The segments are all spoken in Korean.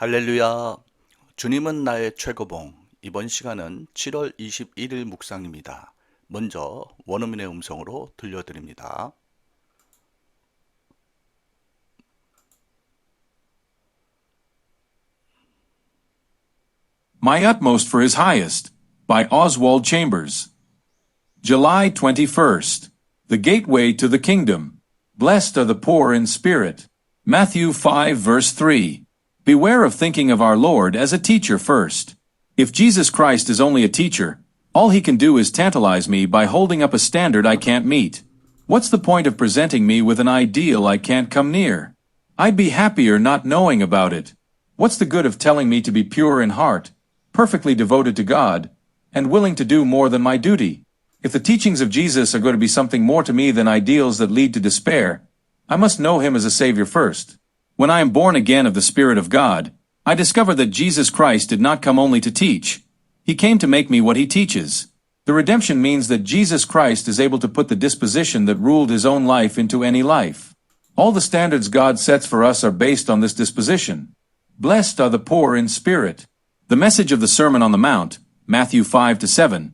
할렐루야. 주님은 나의 최고봉. 이번 시간은 7월 21일 묵상입니다. 먼저 원어민의 음성으로 들려드립니다. My Utmost for His Highest by Oswald Chambers. July 21st. The Gateway to the Kingdom. Blessed are the poor in spirit. Matthew 5 verse 3. Beware of thinking of our Lord as a teacher first. If Jesus Christ is only a teacher, all he can do is tantalize me by holding up a standard I can't meet. What's the point of presenting me with an ideal I can't come near? I'd be happier not knowing about it. What's the good of telling me to be pure in heart, perfectly devoted to God, and willing to do more than my duty? If the teachings of Jesus are going to be something more to me than ideals that lead to despair, I must know him as a Savior first. When I am born again of the Spirit of God, I discover that Jesus Christ did not come only to teach. He came to make me what he teaches. The redemption means that Jesus Christ is able to put the disposition that ruled his own life into any life. All the standards God sets for us are based on this disposition. Blessed are the poor in spirit. The message of the Sermon on the Mount, Matthew 5 to 7,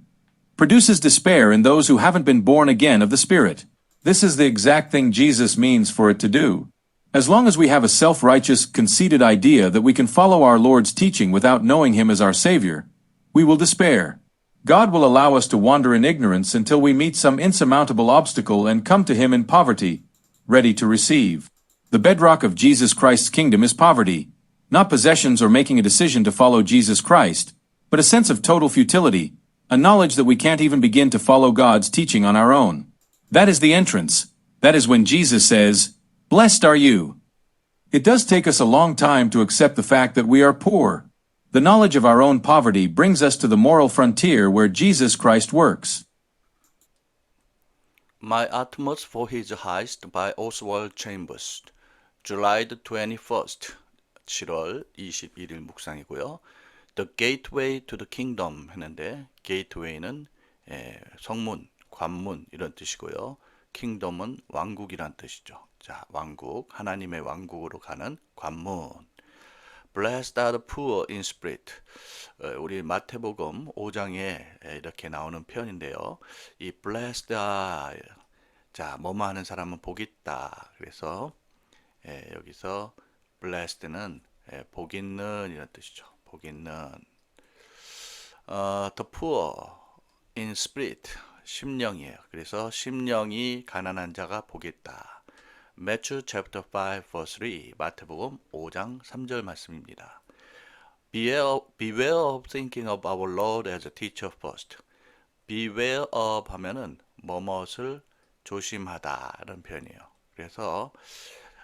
produces despair in those who haven't been born again of the Spirit. This is the exact thing Jesus means for it to do. As long as we have a self-righteous, conceited idea that we can follow our Lord's teaching without knowing Him as our Savior, we will despair. God will allow us to wander in ignorance until we meet some insurmountable obstacle and come to Him in poverty, ready to receive. The bedrock of Jesus Christ's kingdom is poverty, not possessions or making a decision to follow Jesus Christ, but a sense of total futility, a knowledge that we can't even begin to follow God's teaching on our own. That is the entrance. That is when Jesus says, Blessed are you. It does take us a long time to accept the fact that we are poor. The knowledge of our own poverty brings us to the moral frontier where Jesus Christ works. My Utmost for His Highest by Oswald Chambers. July the 21st. 7월 21일 묵상이고요. The Gateway to the Kingdom 했는데 gateway는 예, 성문, 관문 이런 뜻이고요. kingdom은 왕국이란 뜻이죠. 자, 왕국, 하나님의 왕국으로 가는 관문. Blessed are the poor in spirit. 어, 우리 마태복음 5장에 이렇게 나오는 표현인데요. 이 blessed are 자, 뭐뭐 하는 사람은 복이 있다. 그래서 예, 여기서 blessed는 예, 복 있는 이런 뜻이죠. 복 있는 어, the poor in spirit 심령이에요. 그래서 심령이 가난한 자가 복이 있다. Matthew chapter 5 verse 3 마태복음 5장 3절 말씀입니다. Beware, beware of thinking of our Lord as a teacher first. Beware of 하면은 뭐뭇을 조심하다라는 표현이에요. 그래서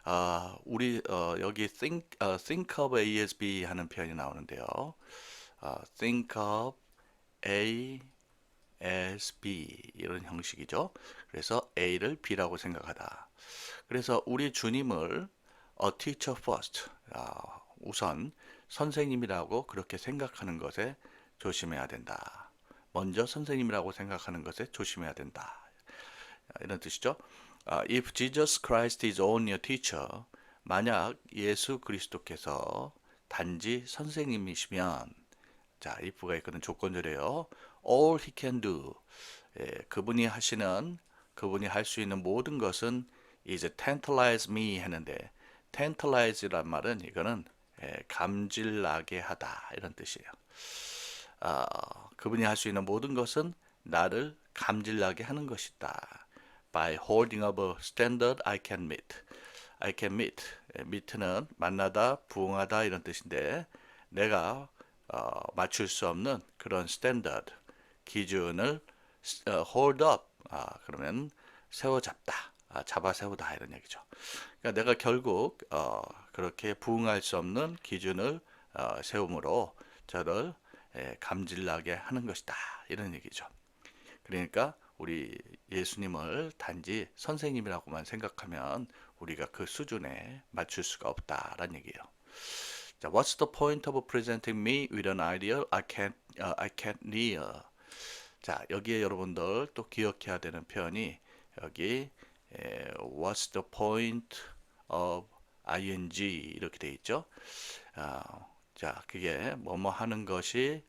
어, 우리 어, 여기 think 어, think of ASB 하는 표현이 나오는데요. 어, think of A as B 이런 형식이죠. 그래서 A를 B라고 생각하다. 그래서 우리 주님을 a teacher first 어, 우선 선생님이라고 그렇게 생각하는 것에 조심해야 된다. 먼저 선생님이라고 생각하는 것에 조심해야 된다. 이런 뜻이죠. Uh, if Jesus Christ is only a teacher, 만약 예수 그리스도께서 단지 선생님이시면, 자, if가 있거든 조건절이에요. All he can do, 예, 그분이 하시는, 그분이 할 수 있는 모든 것은 is tantalize me 했는데, tantalize란 말은 이거는 예, 감질나게 하다 이런 뜻이에요. 어, 그분이 할 수 있는 모든 것은 나를 감질나게 하는 것이다. by holding up a standard I can meet. I can meet. meet는 만나다, 부응하다 이런 뜻인데 내가 어, 맞출 수 없는 그런 standard 기준을 어, hold up 아, 그러면 세워잡다, 아, 잡아 세우다 이런 얘기죠. 그러니까 내가 결국 어, 그렇게 부응할 수 없는 기준을 어, 세움으로 저를 예, 감질나게 하는 것이다 이런 얘기죠. 그러니까 우리 예수님을 단지 선생님이라고만 생각하면 우리가 그 수준에 맞출 수가 없다라는 얘기예요. 자, what's the point of presenting me with an ideal I can't uh, I can't near? 자, 여기에 여러분들 또 기억해야 되는 표현이 여기 에, what's the point of ing 이렇게 돼 있죠. 어, 자, 그게 뭐뭐 하는 것이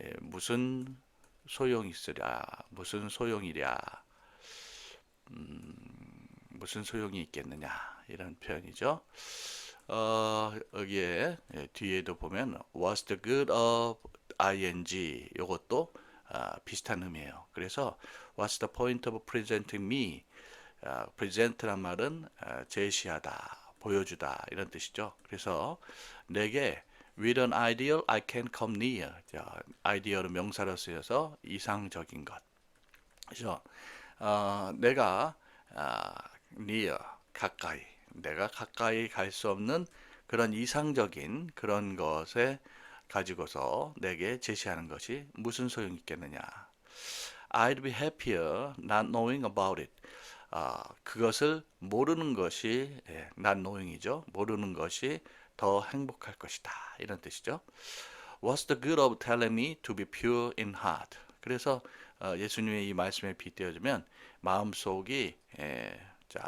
에, 무슨 소용이 있으랴, 무슨 소용이랴, 음, 무슨 소용이 있겠느냐 이런 표현이죠. 어, 여기에 예, 뒤에도 보면 What's the good of ing 이것도 아, 비슷한 의미예요. 그래서 What's the point of presenting me? 아, present란 말은 아, 제시하다, 보여주다 이런 뜻이죠. 그래서 내게 with an ideal I can come near. 자, 아이디어로 명사로 쓰여서 이상적인 것. 그래서 어, 내가 아, near 가까이 내가 가까이 갈 수 없는 그런 이상적인 그런 것에 가지고서 내게 제시하는 것이 무슨 소용이 있겠느냐. I'd be happier not knowing about it. 아, 그것을 모르는 것이 예, not knowing이죠. 모르는 것이 더 행복할 것이다. 이런 뜻이죠. What's the good of telling me to be pure in heart? 그래서 어, 예수님의 이 말씀에 빗대어주면 마음 속이 예, 자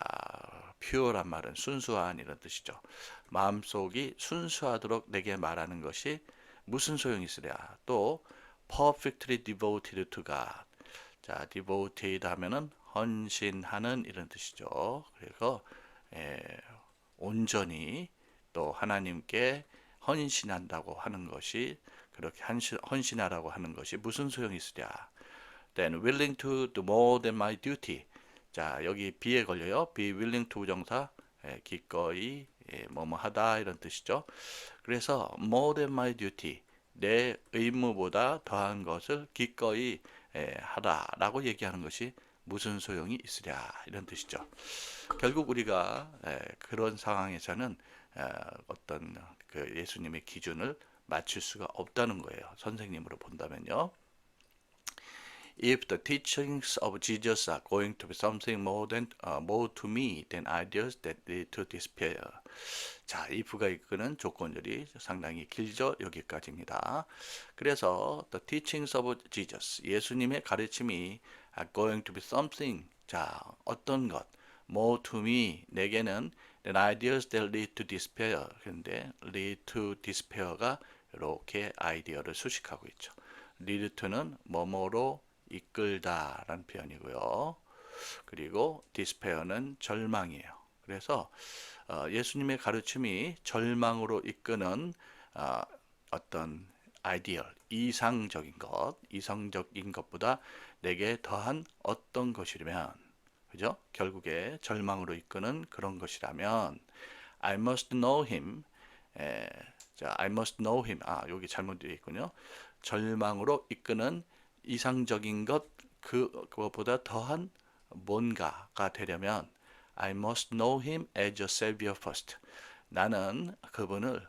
pure란 말은 순수한 이런 뜻이죠. 마음 속이 순수하도록 내게 말하는 것이 무슨 소용이 있으랴. 또 perfectly devoted to God. 자, devoted 하면은 헌신하는 이런 뜻이죠. 그래서 예, 온전히 또 하나님께 헌신한다고 하는 것이 그렇게 헌신, 헌신하라고 하는 것이 무슨 소용이 있으랴. Then willing to do more than my duty. 자 여기 be에 걸려요. be willing to 정사 예, 기꺼이 예, 뭐뭐 하다 이런 뜻이죠. 그래서 more than my duty 내 의무보다 더한 것을 기꺼이 예, 하다라고 얘기하는 것이 무슨 소용이 있으랴 이런 뜻이죠. 결국 우리가 예, 그런 상황에서는 어, 어떤 그 예수님의 기준을 맞출 수가 없다는 거예요. 선생님으로 본다면요. If the teachings of Jesus are going to be something more than uh, more to me than ideas that lead to despair. 자, if가 이끄는 조건들이 상당히 길죠. 여기까지입니다. 그래서 the teachings of Jesus, 예수님의 가르침이 are going to be something. 자, 어떤 것, more to me, 내게는 than ideas that lead to despair. 그런데 lead to despair가 이렇게 아이디어를 수식하고 있죠. lead to는 뭐뭐로 이끌다라는 표현이고요. 그리고 despair는 절망이에요. 그래서 어, 예수님의 가르침이 절망으로 이끄는 어, 어떤 아이디얼, 이상적인 것, 이성적인 것보다 내게 더한 어떤 것이라면, 그죠? 결국에 절망으로 이끄는 그런 것이라면, I must know him. 에, 자, I must know him. 아, 여기 잘못 되어 있군요. 절망으로 이끄는 이상적인 것, 그, 그것보다 더한 뭔가가 되려면 I must know him as a savior first. 나는 그분을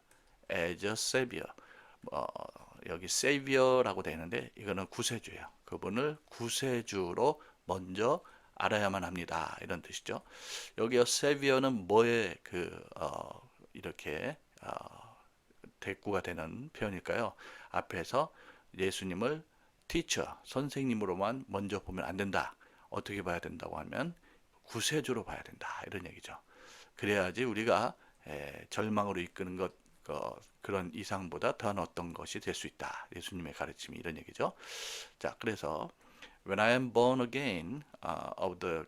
as a savior. 어, 여기 savior라고 되어 있는데 이거는 구세주예요. 그분을 구세주로 먼저 알아야만 합니다. 이런 뜻이죠. 여기요 savior는 뭐에 그 어, 이렇게 어, 대꾸가 되는 표현일까요? 앞에서 예수님을 teacher, 선생님으로만 먼저 보면 안 된다. 어떻게 봐야 된다고 하면 구세주로 봐야 된다. 이런 얘기죠. 그래야지 우리가 에, 절망으로 이끄는 것 어, 그런 이상보다 더한 어떤 것이 될 수 있다. 예수님의 가르침이 이런 얘기죠. 자, 그래서 When I am born again uh, of the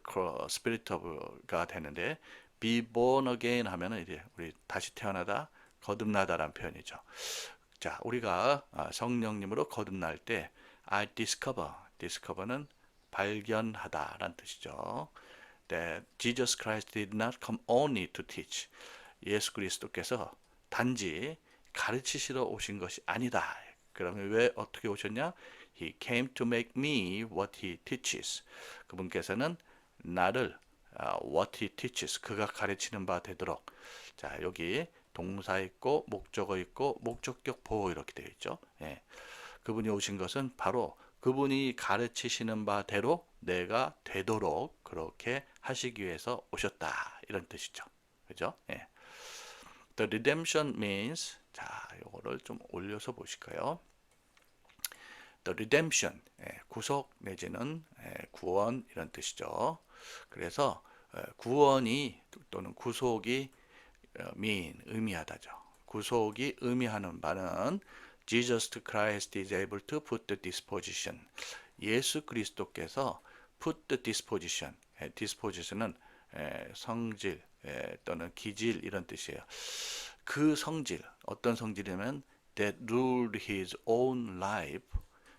Spirit of God 되는데 be born again 하면은 이제 우리 다시 태어나다 거듭나다라는 표현이죠. 자, 우리가 아, 성령님으로 거듭날 때 I discover, discover는 발견하다라는 뜻이죠. That Jesus Christ did not come only to teach. 예수 그리스도께서 단지 가르치시러 오신 것이 아니다. 그러면 왜 어떻게 오셨냐? He came to make me what he teaches. 그분께서는 나를 아, what he teaches 그가 가르치는 바 되도록 자 여기 동사 있고 목적어 있고 목적격 보호 이렇게 되어 있죠. 예. 그분이 오신 것은 바로 그분이 가르치시는 바대로 내가 되도록 그렇게 하시기 위해서 오셨다 이런 뜻이죠. 그죠? 예. The redemption means 자 요거를 좀 올려서 보실까요? The redemption 예, 구속 내지는 예, 구원 이런 뜻이죠. 그래서 예, 구원이 또는 구속이 어, mean 의미하다죠. 구속이 의미하는 바는 Jesus Christ is able to put the disposition. 예수 그리스도께서 put the disposition. 예, disposition은 예, 성질 예, 또는 기질 이런 뜻이에요. 그 성질 어떤 성질이냐면 that ruled his own life.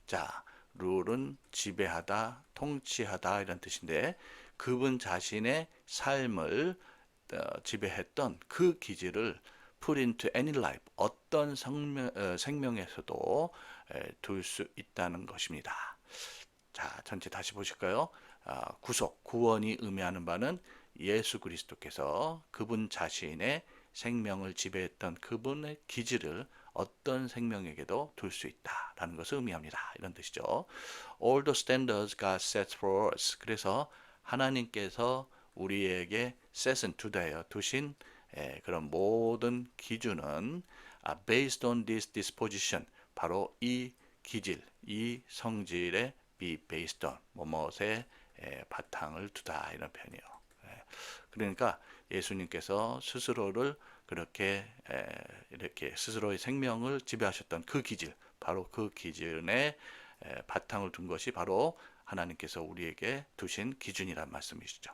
자, 룰은 지배하다, 통치하다 이런 뜻인데 그분 자신의 삶을 어, 지배했던 그 기질을 put into any life 어떤 성명, 어, 생명에서도 둘 수 있다는 것입니다. 자, 전체 다시 보실까요? 아, 구속, 구원이 의미하는 바는 예수 그리스도께서 그분 자신의 생명을 지배했던 그분의 기질을 어떤 생명에게도 둘 수 있다라는 것을 의미합니다. 이런 뜻이죠. All the standards God sets for us. 그래서 하나님께서 우리에게 set은 두다예요. 두신 에, 그런 모든 기준은 아, based on this disposition 바로 이 기질, 이 성질에 be based on 뭐뭇에 에, 바탕을 두다 이런 표현이에요. 예. 그러니까 예수님께서 스스로를 그렇게 에, 이렇게 스스로의 생명을 지배하셨던 그 기질, 바로 그 기준에 에, 바탕을 둔 것이 바로 하나님께서 우리에게 두신 기준이란 말씀이시죠.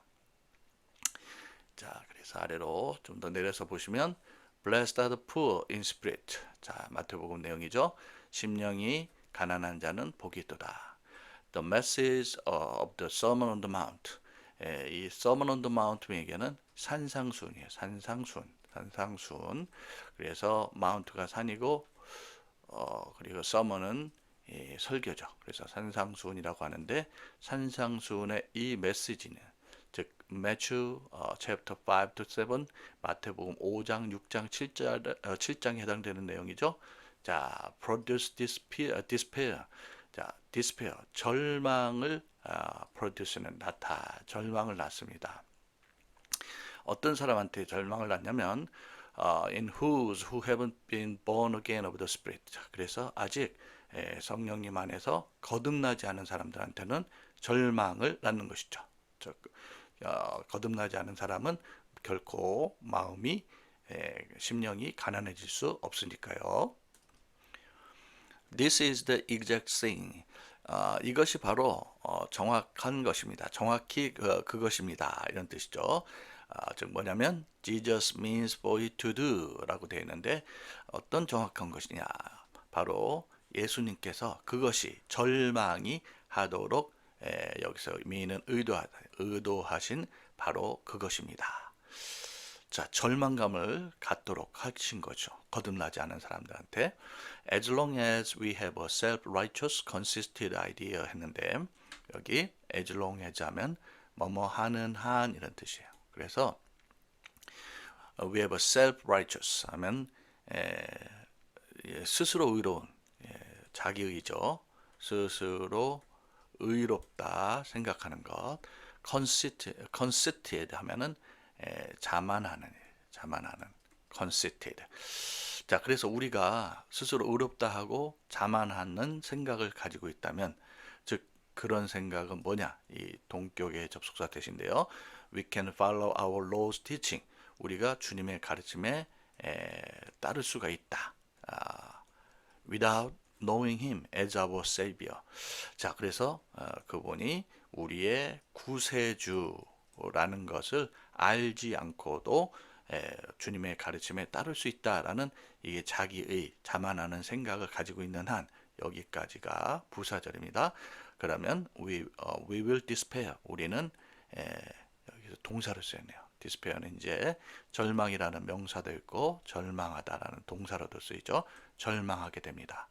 자, 그래서 아래로 좀 더 내려서 보시면 Blessed are the poor in spirit. 자, 마태복음 내용이죠. 심령이 가난한 자는 복이 있도다. The message of the Sermon on the Mount. 예, 이 Sermon on the Mount에게는 산상순이에요. 산상순, 산상순. 그래서 마운트가 산이고, 어, 그리고 Sermon은 예, 설교죠. 그래서 산상순이라고 하는데 산상순의 이 메시지는 즉 매추 어, chapter 5 to 7 마태복음 5장, 6장, 7장, 어, 7장에 해당되는 내용이죠. 자, produce despair, despair. 자, despair 절망을 아, produce는 낳다. 절망을 낳습니다. 어떤 사람한테 절망을 낳냐면 어, in whose who haven't been born again of the spirit. 자, 그래서 아직 에, 성령님 안에서 거듭나지 않은 사람들한테는 절망을 낳는 것이죠. 저, 어, 거듭나지 않은 사람은 결코 마음이 에, 심령이 가난해질 수 없으니까요. This is the exact thing. 어, 이것이 바로 어, 정확한 것입니다. 정확히 그, 그것입니다. 이런 뜻이죠. 어, 즉 뭐냐면 Jesus means for it to do라고 되어 있는데 어떤 정확한 것이냐? 바로 예수님께서 그것이 절망이 하도록 에, 여기서 mean은 의도하다, 의도하신 바로 그것입니다. 자, 절망감을 갖도록 하신 거죠. 거듭나지 않은 사람들한테. As long as we have a self-righteous, consistent idea 했는데 여기 as long as 하면 뭐뭐 하는 한 이런 뜻이에요. 그래서 we have a self-righteous 하면 에, 예, 스스로 의로운 예, 자기의죠. 스스로 의롭다 생각하는 것. conceited, conceited 하면은 에, 자만하는, 자만하는, conceited. 자, 그래서 우리가 스스로 의롭다 하고 자만하는 생각을 가지고 있다면, 즉 그런 생각은 뭐냐? 이 동격의 접속사 뜻인데요. We can follow our Lord's teaching. 우리가 주님의 가르침에 에, 따를 수가 있다. 아, without knowing him as our savior. 자, 그래서 어, 그분이 우리의 구세주 라는 것을 알지 않고도 에, 주님의 가르침에 따를 수 있다라는 이게 자기의 자만하는 생각을 가지고 있는 한 여기까지가 부사절입니다. 그러면 we, 어, we will despair. 우리는 에, 여기서 동사를 쓰였네요. despair는 이제 절망이라는 명사도 있고 절망하다라는 동사로도 쓰이죠. 절망하게 됩니다.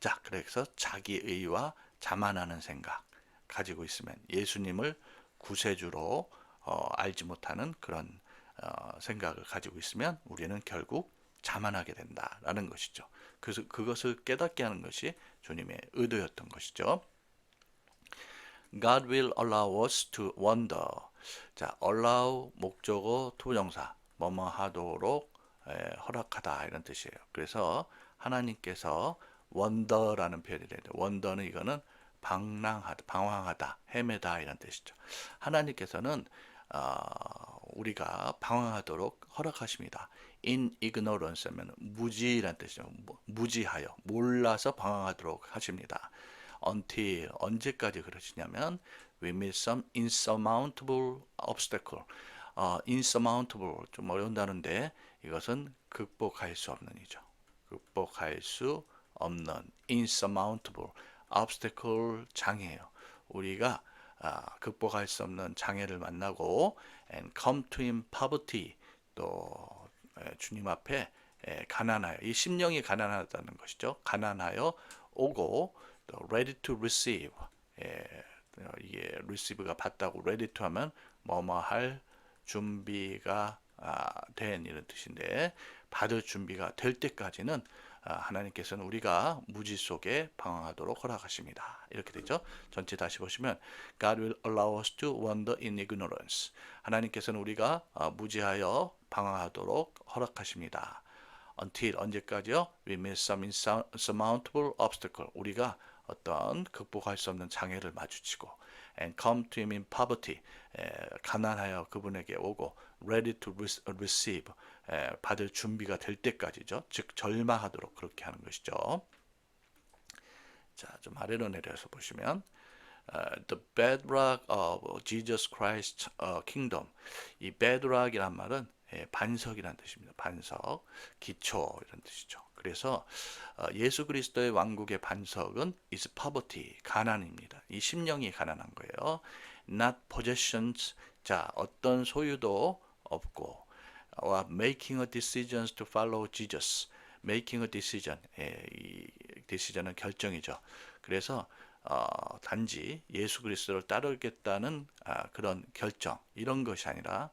자, 그래서 자기의와 자만하는 생각 가지고 있으면 예수님을 구세주로 어, 알지 못하는 그런 어, 생각을 가지고 있으면 우리는 결국 자만하게 된다라는 것이죠. 그래서 그것을 깨닫게 하는 것이 주님의 의도였던 것이죠. God will allow us to wonder. 자, allow 목적어 투부정사 뭐뭐 하도록 에, 허락하다 이런 뜻이에요. 그래서 하나님께서 wonder라는 표현이 되는데 wonder는 이거는 방랑하다, 방황하다, 헤매다 이런 뜻이죠. 하나님께서는 어, 우리가 방황하도록 허락하십니다. in ignorance 하면 무지란 뜻이죠. 무- 무지하여 몰라서 방황하도록 하십니다. until 언제까지 그러시냐면 we meet some insurmountable obstacle. 어, insurmountable 좀 어려운 단어인데 이것은 극복할 수 없는 이죠. 극복할 수 없는 insurmountable obstacle 장애예요. 우리가 아, 극복할 수 없는 장애를 만나고 and come to him poverty 또 에, 주님 앞에 에, 가난하여 이 심령이 가난하다는 것이죠. 가난하여 오고 또 ready to receive 예, 어, 이게 receive가 받다고 ready to 하면 뭐뭐 할 준비가 아, 된 이런 뜻인데 받을 준비가 될 때까지는 아, 하나님께서는 우리가 무지 속에 방황하도록 허락하십니다. 이렇게 되죠. 전체 다시 보시면 God will allow us to wander in ignorance. 하나님께서는 우리가 아, 무지하여 방황하도록 허락하십니다. until 언제까지요? We meet some insurmountable obstacle. 우리가 어떤 극복할 수 없는 장애를 마주치고 and come to him in poverty. 에, 가난하여 그분에게 오고 ready to re- receive. 에, 받을 준비가 될 때까지죠. 즉 절망하도록 그렇게 하는 것이죠. 자, 좀 아래로 내려서 보시면 uh, the bedrock of Jesus Christ uh, kingdom. 이 bedrock이란 말은 예, 반석이란 뜻입니다. 반석, 기초 이런 뜻이죠. 그래서 어, 예수 그리스도의 왕국의 반석은 is poverty, 가난입니다. 이 심령이 가난한 거예요. Not possessions, 자 어떤 소유도 없고, or making a decisions to follow Jesus. making a decision, 예, 이 decision은 결정이죠. 그래서 어, 단지 예수 그리스도를 따르겠다는 아, 그런 결정 이런 것이 아니라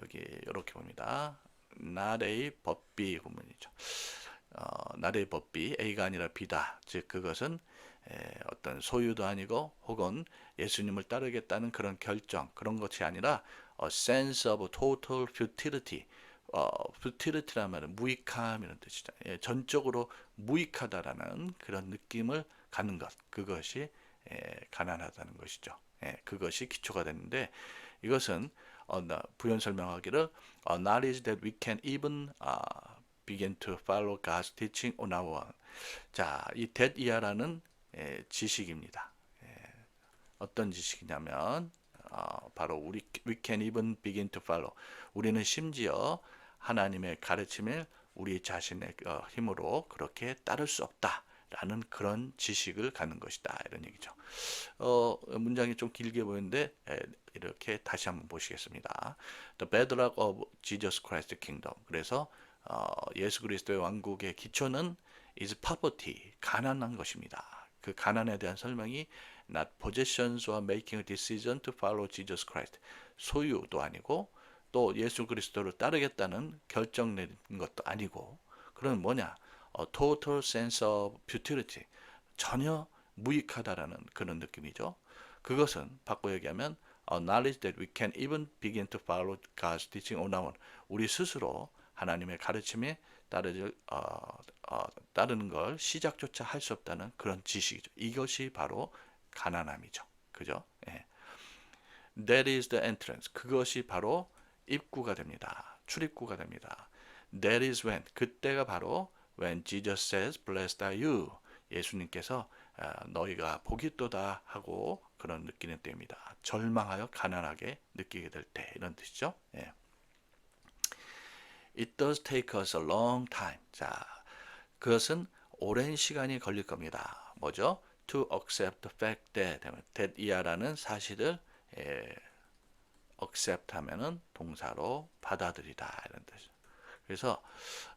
여기 이렇게 봅니다. a 법비 구문이죠. 어, a 법비 A가 아니라 B다. 즉 그것은 에, 어떤 소유도 아니고 혹은 예수님을 따르겠다는 그런 결정 그런 것이 아니라 a sense of total futility. 어, futility라는 말은 무익함이라는 뜻이죠. 예, 전적으로 무익하다라는 그런 느낌을 갖는 것 그것이 에, 가난하다는 것이죠. 예, 그것이 기초가 되는데 이것은 어, 나- 부연 설명하기를 uh, knowledge that we can even uh, begin to follow God's teaching on our own. 자, 이 that 이하라는 예, 지식입니다. 예, 어떤 지식이냐면 어, 바로 우리 we can even begin to follow. 우리는 심지어 하나님의 가르침을 우리 자신의 어, 힘으로 그렇게 따를 수 없다 라는 그런 지식을 갖는 것이다 이런 얘기죠. 어, 문장이 좀 길게 보이는데 에, 이렇게 다시 한번 보시겠습니다. The bedrock of Jesus Christ Kingdom. 그래서 어, 예수 그리스도의 왕국의 기초는 is poverty, 가난한 것입니다. 그 가난에 대한 설명이 not possessions or making a decision to follow Jesus Christ. 소유도 아니고 또 예수 그리스도를 따르겠다는 결정 내린 것도 아니고 그런 뭐냐? 어, total sense of futility. 전혀 무익하다라는 그런 느낌이죠. 그것은 바꿔 얘기하면 knowledge that we can even begin to follow God's teaching on our own. 우리 스스로 하나님의 가르침에 따르 어, 어, 따르는 걸 시작조차 할 수 없다는 그런 지식이죠. 이것이 바로 가난함이죠. 그죠? 예. That is the entrance. 그것이 바로 입구가 됩니다. 출입구가 됩니다. That is when. 그때가 바로 when Jesus says, blessed are you. 예수님께서 아, 너희가 복이 있도다 하고 그런 느끼는 때입니다. 절망하여 가난하게 느끼게 될 때 이런 뜻이죠. 예. It does take us a long time. 자, 그것은 오랜 시간이 걸릴 겁니다. 뭐죠? To accept the fact that, that 이하라는 사실을 예, accept 하면은 동사로 받아들이다 이런 뜻. 그래서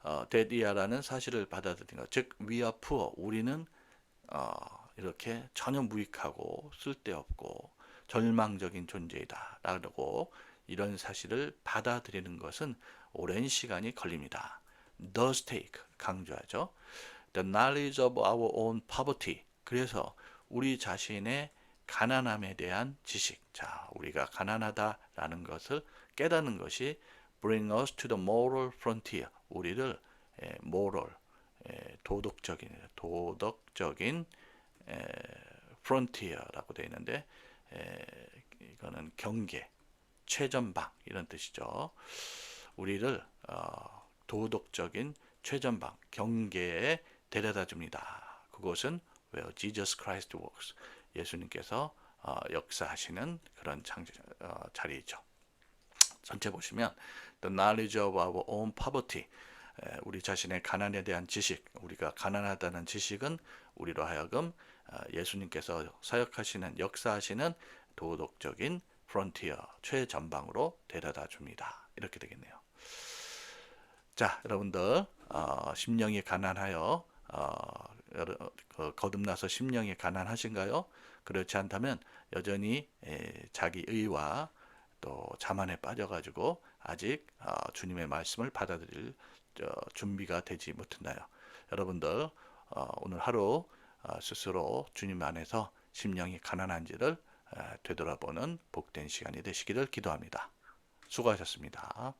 어, that 이하라는 사실을 받아들이는 것. 즉 we are poor. 우리는 어, 이렇게 전혀 무익하고 쓸데없고 절망적인 존재이다라고 이런 사실을 받아들이는 것은 오랜 시간이 걸립니다. does take 강조하죠. The knowledge of our own poverty. 그래서 우리 자신의 가난함에 대한 지식. 자, 우리가 가난하다라는 것을 깨닫는 것이 bring us to the moral frontier. 우리를 에, moral 에, 도덕적인 도덕적인 에, frontier라고 되어 있는데 에, 이거는 경계, 최전방 이런 뜻이죠. 우리를 어, 도덕적인 최전방 경계에 데려다 줍니다. 그곳은 where Jesus Christ works. 예수님께서 어, 역사하시는 그런 장, 어, 자리이죠. 전체 보시면 the knowledge of our own poverty 에, 우리 자신의 가난에 대한 지식 우리가 가난하다는 지식은 우리로 하여금 어, 예수님께서 사역하시는 역사하시는 도덕적인 프론티어 최전방으로 데려다 줍니다. 이렇게 되겠네요. 자, 여러분들 어, 심령이 가난하여 어, 그 거듭나서 심령이 가난하신가요? 그렇지 않다면 여전히 에, 자기 의와 또 자만에 빠져가지고 아직 어, 주님의 말씀을 받아들일 저, 준비가 되지 못했나요? 여러분들 어, 오늘 하루 어, 스스로 주님 안에서 심령이 가난한지를 에, 되돌아보는 복된 시간이 되시기를 기도합니다. 수고하셨습니다.